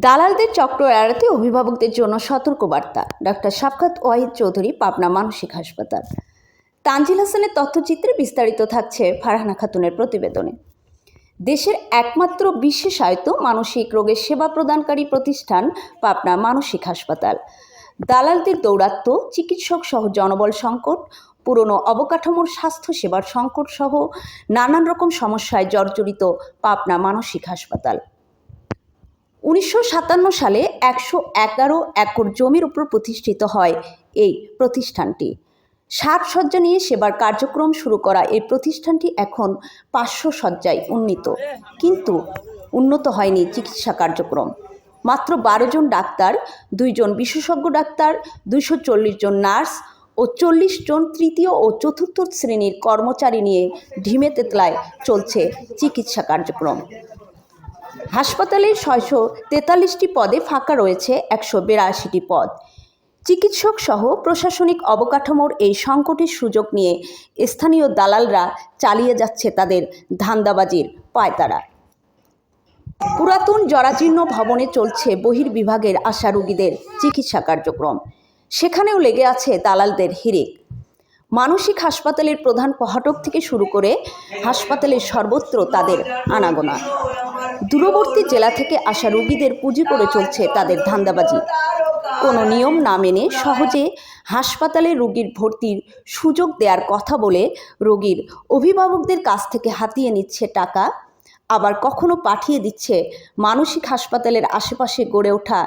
দালালদের চক্র এড়াতে অভিভাবকদের জন্য সতর্কবার্তা। ডাক্তার সাফকাত ওয়াহিদ চৌধুরী, পাবনা মানসিক হাসপাতাল। তানজিল হাসানের তথ্যচিত্রে বিস্তারিত থাকছে ফারহানা খাতুনের প্রতিবেদনে। দেশের একমাত্র বিশেষায়িত মানসিক রোগের সেবা প্রদানকারী প্রতিষ্ঠান পাবনা মানসিক হাসপাতাল। দালালদের দৌরাত্ম্য চিকিৎসক সহ জনবল সংকট, পুরনো অবকাঠামোর স্বাস্থ্য সেবার সংকট সহ নানান রকম সমস্যায় জর্জরিত পাবনা মানসিক হাসপাতাল। উনিশশো সাতান্ন সালে একশো এগারো একর জমির উপর প্রতিষ্ঠিত হয় এই প্রতিষ্ঠানটি। শয্যা নিয়ে সেবার কার্যক্রম শুরু করা এই প্রতিষ্ঠানটি এখন পাঁচশো শয্যায় উন্নীত। কিন্তু উন্নত হয়নি চিকিৎসা কার্যক্রম। মাত্র বারো জন ডাক্তার দুইজন বিশেষজ্ঞ ডাক্তার, দুইশো চল্লিশ জন নার্স ও চল্লিশ জন তৃতীয় ও চতুর্থ শ্রেণির কর্মচারী নিয়ে ঢিমে তেতলায় চলছে চিকিৎসা কার্যক্রম। হাসপাতালে ছয়শো তেতাল্লিশটি পদে ফাঁকা রয়েছে একশো বিরাশিটি পদ। চিকিৎসক সহ প্রশাসনিক অবকাঠামোর এই সংকটের সুযোগ নিয়ে স্থানীয় দালালরা চালিয়ে যাচ্ছে তাদের ধান্দাবাজির পায়তারা। পুরাতন জরাজীর্ণ ভবনে চলছে বহির্বিভাগের আশা রোগীদের চিকিৎসা কার্যক্রম। সেখানেও লেগে আছে দালালদের হিরেক মানসিক হাসপাতালের প্রধান ফটক থেকে শুরু করে হাসপাতালের সর্বত্র তাদের আনাগোনা। দূরবর্তী জেলা থেকে আসা রোগীদের পুঁজি করে চলছে তাদের ধান্দাবাজি। কোনো নিয়ম না মেনে সহজে হাসপাতালে রোগীর ভর্তির সুযোগ দেওয়ার কথা বলে রোগীর অভিভাবকদের কাছ থেকে হাতিয়ে নিচ্ছে টাকা, আবার কখনো পাঠিয়ে দিচ্ছে মানসিক হাসপাতালের আশেপাশে গড়ে ওঠা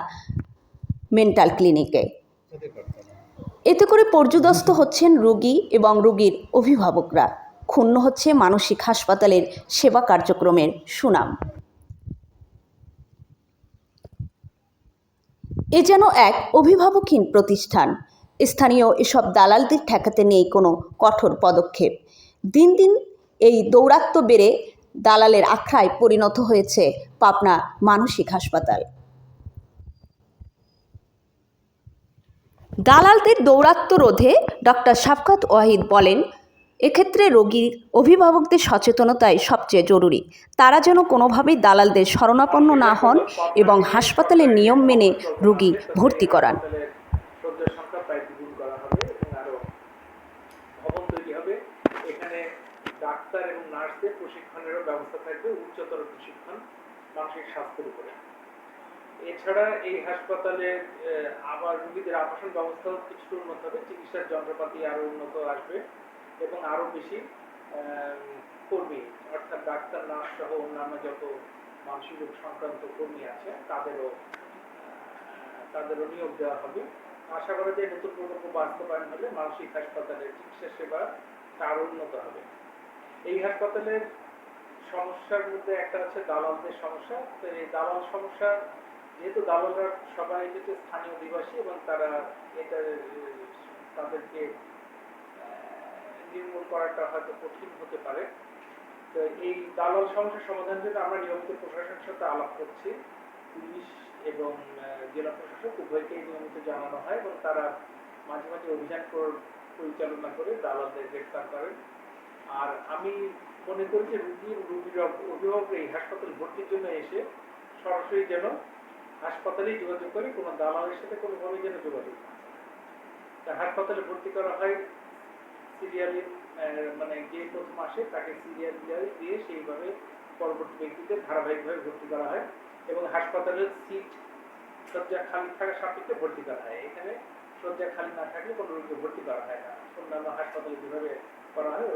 মেন্টাল ক্লিনিকে। এতে করে পর্যুদস্ত হচ্ছেন রোগী এবং রোগীর অভিভাবকরা। ক্ষুণ্ণ হচ্ছে মানসিক হাসপাতালের সেবা কার্যক্রমের সুনাম। এ যেন এক অভিভাবকহীন প্রতিষ্ঠান। স্থানীয় এসব দালালদের ঠেকাতে নেই কোনো কঠোর পদক্ষেপ। দিন দিন এই দৌরাত্ম্য বেড়ে দালালের আখড়ায় পরিণত হয়েছে পাবনা মানসিক হাসপাতাল। দালালদের দৌরাত্ম্য রোধে ডক্টর সাফকাত ওয়াহিদ বলেন এক্ষেত্রে রোগীর অভিভাবকদের সচেতনতাই সবচেয়ে জরুরি। তারা যেন কোনোভাবেই দালালদের শরণাপন্ন না হন এবং হাসপাতালের নিয়ম মেনে রোগী ভর্তি করান। এছাড়া এই হাসপাতালে আবার রোগীদের আবাসন ব্যবস্থাও উন্নত হবে, চিকিৎসার যন্ত্রপাতি আরও উন্নত আসবে। এবং আরও বেশি কর্মী, অর্থাৎ ডাক্তার, নার্স সহ অন্যান্য যত মানসিক রোগ সংক্রান্ত কর্মী আছে, তাদেরও তাদেরও নিয়োগ দেওয়া হবে। আশা করা যায় নতুন প্রকল্প বাস্তবায়ন হলে মানসিক হাসপাতালের চিকিৎসা সেবা আরও উন্নত হবে। এই হাসপাতালের সমস্যার মধ্যে একটা আছে দালালদের সমস্যা। তো এই দালাল সমস্যা, যেহেতু দালালরা সবাই হচ্ছে স্থানীয় অধিবাসী এবং তারা এটা তাদেরকে করাটা হয়তো কঠিন হতে পারে। তো এই দালাল সমস্যার সমাধানের জন্য আমরা নিয়মিত প্রশাসনের সাথে আলাপ করছি। পুলিশ এবং জেলা প্রশাসক উভয়কেই নিয়মিত জানানো হয় এবং তারা মাঝে মাঝে অভিযান পরিচালনা করে দালালদের গ্রেফতার করেন। আর আমি মনে করি যে রুগী, রুগীর অভ- অভিভাবক এই হাসপাতাল ভর্তির জন্য এসে সরাসরি যেন হাসপাতালেই যোগাযোগ করে, কোনো দালালের সাথে কোনোভাবেই যেন যোগাযোগ না হাসপাতালে ভর্তি করা হয় সিরিয়ালি মানে যে প্রথম আসে তাকে সিরিয়াল দিয়ে সেইভাবে পরবর্তী ব্যক্তিদের ধারাবাহিকভাবে ভর্তি করা হয় এবং হাসপাতালের সিট শয্যা খালি থাকা সাপেক্ষে ভর্তি করা হয়। এখানে শয্যা খালি না থাকলে কোনো রোগীকে ভর্তি করা হয় না। অন্যান্য হাসপাতালে যেভাবে করা হয়